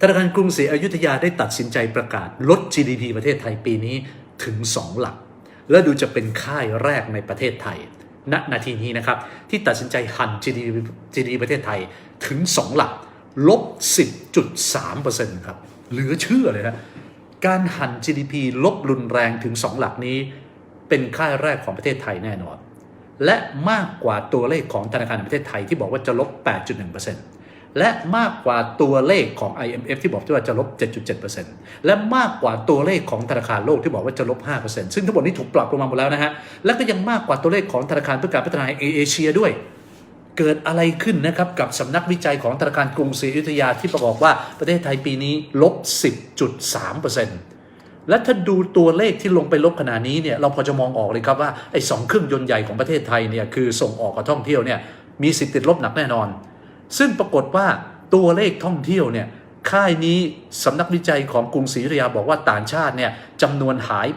ธนาคารกรุงศรีอยุธยาได้ตัดสินใจประกาศลด GDP ประเทศไทยปีนี้ถึง 2 หลัก และดูจะเป็นค่ายแรกในประเทศไทย ณ นาทีนี้นะครับ ที่ตัดสินใจหั่น GDP GDP ประเทศไทยถึง 2 หลัก ลบ 10.3%ครับเหลือเชื่อเลยนะการหั่น GDP ลบรุนแรงถึง 2 หลักนี้ เป็นค่ายแรกของประเทศไทยแน่นอน และมากกว่าตัวเลขของธนาคารแห่งประเทศไทยที่บอกว่าจะลบ 8.1% และมากกว่าตัวเลขของ IMF ที่บอกว่าจะลบ 7.7%และมากกว่าตัวเลขของธนาคารโลกที่บอกว่าจะลบ 5%ซึ่งทั้งหมดนี้ถูกปรับลงมาหมดแล้วนะฮะ และก็ยังมากกว่าตัวเลขของธนาคารเพื่อการพัฒนาเอเชียด้วย เกิดอะไรขึ้นนะครับกับสำนักวิจัยของธนาคารกรุงศรีอยุธยาที่ประกอบว่าประเทศไทยปีนี้ลบ 10.3%และถ้าดูตัวเลขที่ลงไปลบขนาดนี้เนี่ยเราพอจะมองออกเลยครับว่าไอ้สองเครื่องยนต์ใหญ่ของประเทศไทยเนี่ยคือส่งออกกับท่องเที่ยวเนี่ยมีสิทธิ์ติดลบหนักแน่นอน ซึ่งปรากฏว่าตัวเลขท่องเที่ยวเนี่ยค่ายนี้สำนักวิจัยของกรุงศรีอยุธยาบอกว่าต่างชาติเนี่ยจำนวนหาย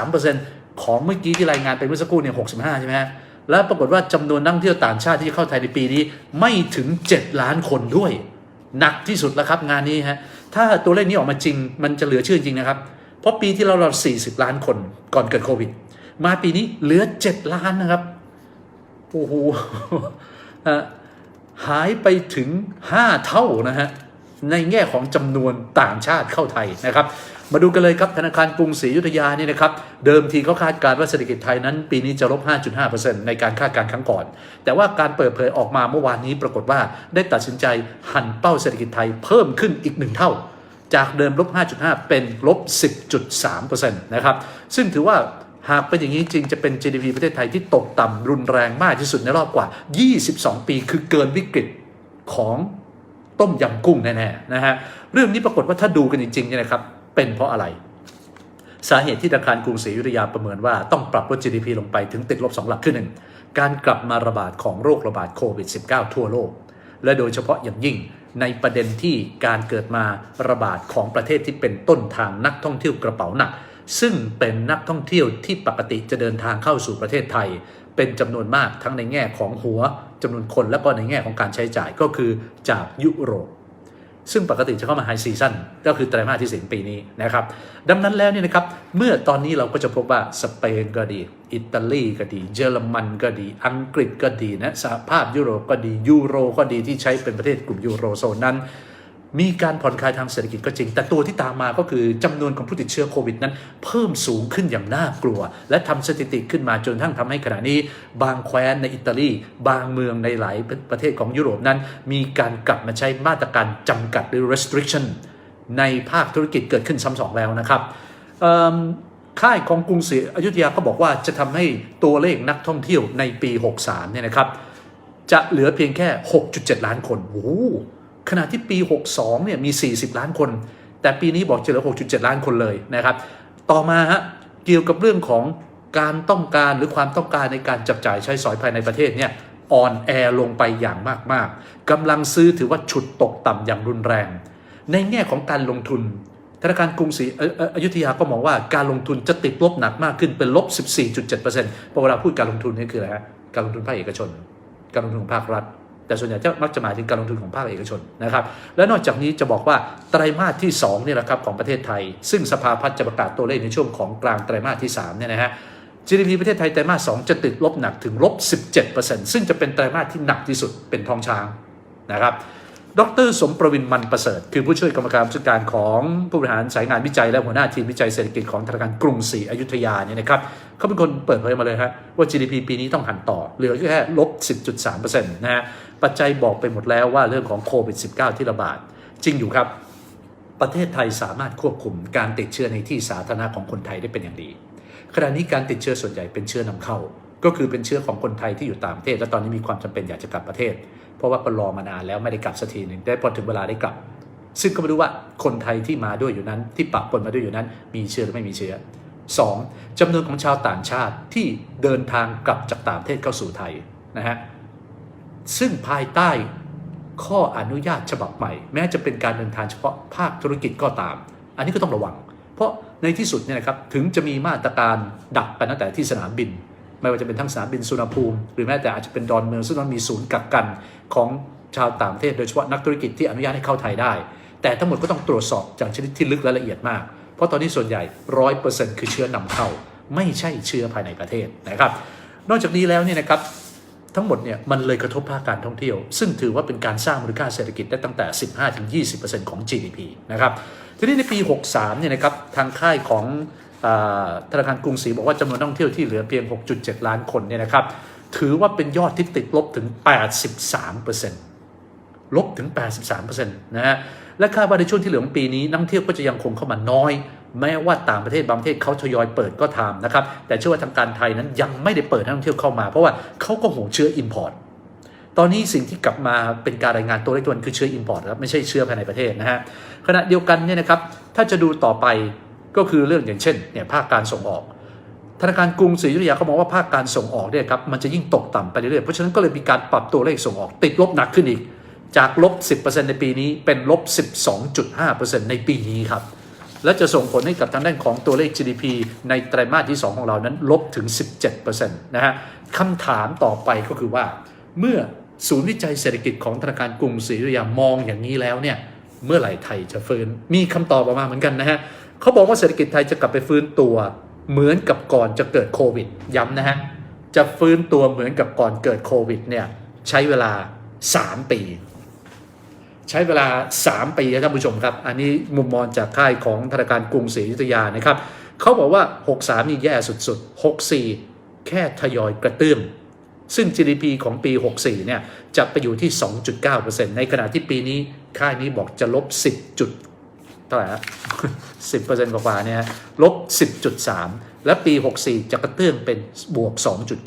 83%ของเมื่อกี้ที่รายงานไปเมื่อสักครู่เนี่ย65 ใช่ไหมฮะแล้วปรากฏว่าจำนวนนักท่องเที่ยวต่างชาติที่จะเข้าไทยในปีนี้ไม่ถึง 7 ล้านคนด้วย หนักที่สุดแล้วครับงานนี้ฮะถ้าตัวเลขนี้ออกมาจริง มันจะเหลือเชื่อจริงนะครับ เพราะปีที่เราเรา 40 ล้านคนก่อนเกิดโควิด มาปีนี้เหลือ 7 ล้านนะครับโอ้โหอะ หายไปถึง 5 เท่านะฮะในแง่ของจำนวนต่างชาติเข้าไทยนะครับ มาดูกันเลยครับธนาคารกรุงศรีอยุธยานี่นะครับ เดิมทีเขาคาดการณ์ว่าเศรษฐกิจไทยนั้น ปีนี้จะลบ 5.5%ในการคาดการณ์ครั้งก่อน แต่ว่าการเปิดเผยออกมาเมื่อวานนี้ปรากฏว่าได้ตัดสินใจหันเป้าเศรษฐกิจไทยเพิ่มขึ้นอีกหนึ่งเท่า จากเดิมลบ 5.5 เป็นลบ 10.3%นะครับซึ่งถือว่า หากเป็นอย่างนี้จริงจะเป็น GDP ประเทศไทยที่ตกต่ำรุนแรงมากที่สุดในรอบกว่า 22 ปี คือเกินวิกฤตของต้มยำกุ้งแน่ๆนะฮะเรื่องนี้ปรากฏว่าถ้าดูกันจริงๆเนี่ยนะครับเป็นเพราะอะไร สาเหตุที่ธนาคารกรุงศรีอยุธยาประเมินว่าต้องปรับลด GDP ลงไปถึงติดลบ2หลักขึ้นหนึ่งการกลับมาระบาดของโรคระบาดโควิด -19 ทั่วโลก และโดยเฉพาะอย่างยิ่งในประเด็นที่การเกิดมาระบาดของประเทศที่เป็นต้นทางนักท่องเที่ยวกระเป๋าหนัก ซึ่งเป็นนักท่องเที่ยวที่ปกติจะเดินทางเข้าสู่ประเทศไทย เป็นจำนวนมากทั้งในแง่ของหัวจำนวนคนและก็ในแง่ของการใช้จ่ายก็คือจากยุโรป ซึ่งปกติจะเข้ามาไฮซีซั่นก็คือไตรมาสที่สี่ปีนี้นะครับ ดังนั้นแล้วเนี่ยนะครับ เมื่อตอนนี้เราก็จะพบว่าสเปนก็ดี อิตาลีก็ดี เยอรมันก็ดี อังกฤษก็ดีนะสหภาพยุโรปก็ดียูโรก็ดีที่ใช้เป็นประเทศกลุ่มยูโรโซนนั้น มีการผ่อนคลายทางเศรษฐกิจก็จริง แต่ตัวที่ตามมาก็คือจำนวนของผู้ติดเชื้อโควิดนั้น เพิ่มสูงขึ้นอย่างน่ากลัว และทำสถิติขึ้นมาจนทั้งทำให้ขณะนี้ บางแคว้นในอิตาลี บางเมืองในหลายประเทศของยุโรปนั้น มีการกลับมาใช้มาตรการจำกัดหรือ restriction ในภาคธุรกิจเกิดขึ้นซ้ำสองแล้วนะครับเอิ่มค่ายของกรุงศรีอยุธยาก็บอกว่าจะทำให้ตัวเลขนักท่องเที่ยวในปี 63เนี่ยนะครับจะเหลือเพียงแค่ 6.7 ล้านคนโอ้ ขณะที่ปี 62 เนี่ยมี 40 ล้านคน แต่ปีนี้บอกจะเหลือ 6.7 ล้านคนเลยนะครับ ต่อมาฮะเกี่ยวกับเรื่องของการต้องการหรือความต้องการในการจับจ่ายใช้สอยภายในประเทศเนี่ยอ่อนแอลงไปอย่างมากๆกำลังซื้อถือว่าฉุดตกต่ำอย่างรุนแรง ในแง่ของการลงทุนธนาคารกรุงศรีอยุธยาก็มองว่าการลงทุนจะติดลบหนักมากขึ้นเป็นลบ 14.7%พอเวลาพูดการลงทุนนี่คืออะไรฮะการลงทุนภาคเอกชน การลงทุนภาครัฐ แต่ส่วนใหญ่จะมักจะหมายถึงการลงทุนของภาคเอกชนนะครับ และนอกจากนี้จะบอกว่าไตรมาสที่2เนี่ยแหละครับของประเทศไทย ซึ่งสภาพัฒน์จะประกาศตัวเลขในช่วงของกลางไตรมาสที่3เนี่ยนะฮะ GDP ประเทศไทยไตรมาส2จะติดลบหนักถึงลบ 17%ซึ่งจะเป็นไตรมาสที่หนักที่สุดเป็นทองช้างนะครับ ดรสมประวินมันประเสริฐ คือผู้ช่วยกรรมการผู้จัดการของผู้บริหารสายงานวิจัยและหัวหน้าทีมวิจัยเศรษฐกิจของธนาคารกรุงศรีอยุธยาเนี่ยนะครับเขาเป็นคนเปิดเผยมาเลยฮะว่า GDP ปีนี้ต้องหันต่อ เหลือแค่ลบ 10.3%นะฮะปัจจัยบอกไปหมดแล้วว่าเรื่องของโควิด -19 ที่ระบาด จริงอยู่ครับ ประเทศไทยสามารถควบคุมการติดเชื้อในที่สาธารณะของคนไทยได้เป็นอย่างดีขณะนี้การติดเชื้อส่วนใหญ่เป็นเชื้อนำเข้า ก็คือเป็นเชื้อของคนไทยที่อยู่ต่างประเทศ และตอนนี้มีความจำเป็นอยากจะกลับประเทศ เพราะว่าก็รอมานานแล้วไม่ได้กลับสักทีหนึ่งได้พอถึงเวลาได้กลับ ซึ่งก็ไม่รู้ว่าคนไทยที่มาด้วยอยู่นั้น ที่ปะปนมาด้วยอยู่นั้น มีเชื้อหรือไม่มีเชื้อ 2. จำนวนของชาวต่างชาติที่เดินทางกลับจากต่างประเทศเข้าสู่ไทยนะฮะซึ่งภายใต้ข้ออนุญาตฉบับใหม่ แม้จะเป็นการเดินทางเฉพาะภาคธุรกิจก็ตาม อันนี้ก็ต้องระวัง เพราะในที่สุดเนี่ยนะครับถึงจะมีมาตรการดักกันตั้งแต่ที่สนามบิน ไม่ว่าจะเป็นทั้งสนามบินสุวรรณภูมิ หรือแม้แต่อาจจะเป็นดอนเมืองซึ่งมันมีศูนย์กักกันของชาวต่างประเทศโดยเฉพาะนักธุรกิจที่อนุญาตให้เข้าไทยได้ แต่ทั้งหมดก็ต้องตรวจสอบอย่างชนิดที่ลึกและละเอียดมาก เพราะตอนนี้ส่วนใหญ่ร้อยเปอร์เซ็นต์คือเชื้อนำเข้า ไม่ใช่เชื้อภายในประเทศนะครับ นอกจากนี้แล้วเนี่ยนะครับทั้งหมดเนี่ยมันเลยกระทบภาคการท่องเที่ยว ซึ่งถือว่าเป็นการสร้างมูลค่าเศรษฐกิจได้ตั้งแต่ 15-20%ของ GDP นะครับทีนี้ในปี 63เนี่ยนะครับทางค่ายของ ธนาคารกรุงศรีบอกว่าจำนวนนักท่องเที่ยวที่เหลือเพียง 6.7 ล้านคนเนี่ยนะครับถือว่าเป็นยอดที่ติดลบถึง 83%ลบถึง 83%นะฮะและคาดว่าในช่วงที่เหลือของปีนี้นักท่องเที่ยวก็จะยังคงเข้ามาน้อย แม้ว่าต่างประเทศบางประเทศเขาทยอยเปิดก็ตามนะครับแต่เชื่อว่าทางการไทยนั้นยังไม่ได้เปิดให้นักท่องเที่ยวเข้ามา เพราะว่าเขาก็ห่วงเชื้ออินพอร์ตตอนนี้สิ่งที่กลับมาเป็นการรายงานตัวเลขตัวนั้นคือเชื้ออินพอร์ตครับไม่ใช่เชื้อภายในประเทศนะฮะขณะเดียวกันเนี่ยนะครับถ้าจะดูต่อไป ก็คือเรื่องอย่างเช่นเนี่ยภาคการส่งออก ธนาคารกรุงศรีอยุธยาเขามองว่าภาคการส่งออกเนี่ยครับมันจะยิ่งตกต่ำไปเรื่อยๆเพราะฉะนั้นก็เลยมีการปรับตัวเลขส่งออก ติดลบหนักขึ้นอีก จากลบ 10%ในปีนี้เป็นลบ 12.5%ในปีนี้ครับและจะส่งผลให้กับทางด้านของตัวเลข GDP ในไตรมาสที่ 2 ของเรานั้น ลบถึง 17%นะฮะคำถามต่อไปก็คือว่า เมื่อศูนย์วิจัยเศรษฐกิจของธนาคารกรุงศรีอยุธยามองอย่างนี้แล้วเนี่ย เมื่อไหร่ไทยจะฟื้น มีคำตอบออกมาเหมือนกันนะฮะ เขาบอกว่าเศรษฐกิจไทยจะกลับไปฟื้นตัวเหมือนกับก่อนจะเกิดโควิด ย้ำนะฮะ จะฟื้นตัวเหมือนกับก่อนเกิดโควิดเนี่ยใช้เวลา 3 ปี ใช้เวลา 3 ปีครับท่านผู้ชมครับ อันนี้มุมมองจากค่ายของธนาคารกรุงศรีอยุธยานะครับเขาบอกว่า 63 นี่แย่สุดๆ 64 แค่ทยอยกระตื้มซึ่ง GDP ของปี 64 เนี่ยจะไปอยู่ที่ 2.9%ในขณะที่ปีนี้ค่ายนี้บอกจะลบ10จุด เท่าไหร่ฮะ10%กว่าๆเนี่ยฮะลบ10.3และปี64จะกระเตื้องเป็นบวก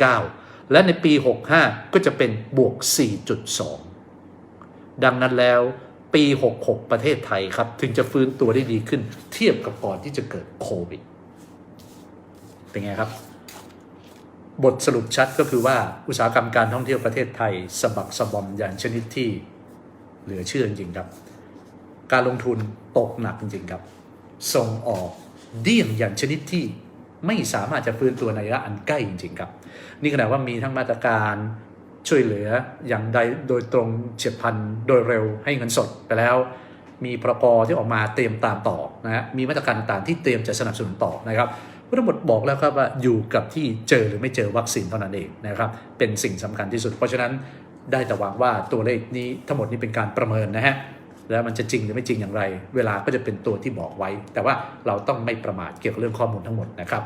2.9และในปี65ก็จะเป็นบวก4.2ดังนั้นแล้วปี 66 ประเทศไทยครับ ถึงจะฟื้นตัวได้ดีขึ้น เทียบกับก่อนที่จะเกิดโควิด เป็นไงครับ บทสรุปชัดก็คือว่าอุตสาหกรรมการท่องเที่ยวประเทศไทยสะบักสะบอมอย่างชนิดที่เหลือเชื่อจริงครับ การลงทุนตกหนักจริงๆครับ ส่งออกเดี่ยงอย่างชนิดที่ไม่สามารถจะฟื้นตัวในระยะอันใกล้จริงๆครับ นี่ขณะว่ามีทั้งมาตรการช่วยเหลืออย่างใดโดยตรงเฉียบพลันโดยเร็วให้เงินสดไปแล้ว มีพรกที่ออกมาเตรียมตามต่อนะฮะมีมาตรการต่างๆที่เตรียมจะสนับสนุนต่อนะครับทั้งหมดบอกแล้วครับว่าอยู่กับที่เจอหรือไม่เจอวัคซีนเท่านั้นเองนะครับเป็นสิ่งสำคัญที่สุด เพราะฉะนั้นได้แต่หวังว่าตัวเลขนี้ทั้งหมดนี้เป็นการประเมินนะฮะ แล้วมันจะจริงหรือไม่จริงอย่างไร เวลาก็จะเป็นตัวที่บอกไว้ แต่ว่าเราต้องไม่ประมาทเกี่ยวกับเรื่องข้อมูลทั้งหมดนะครับ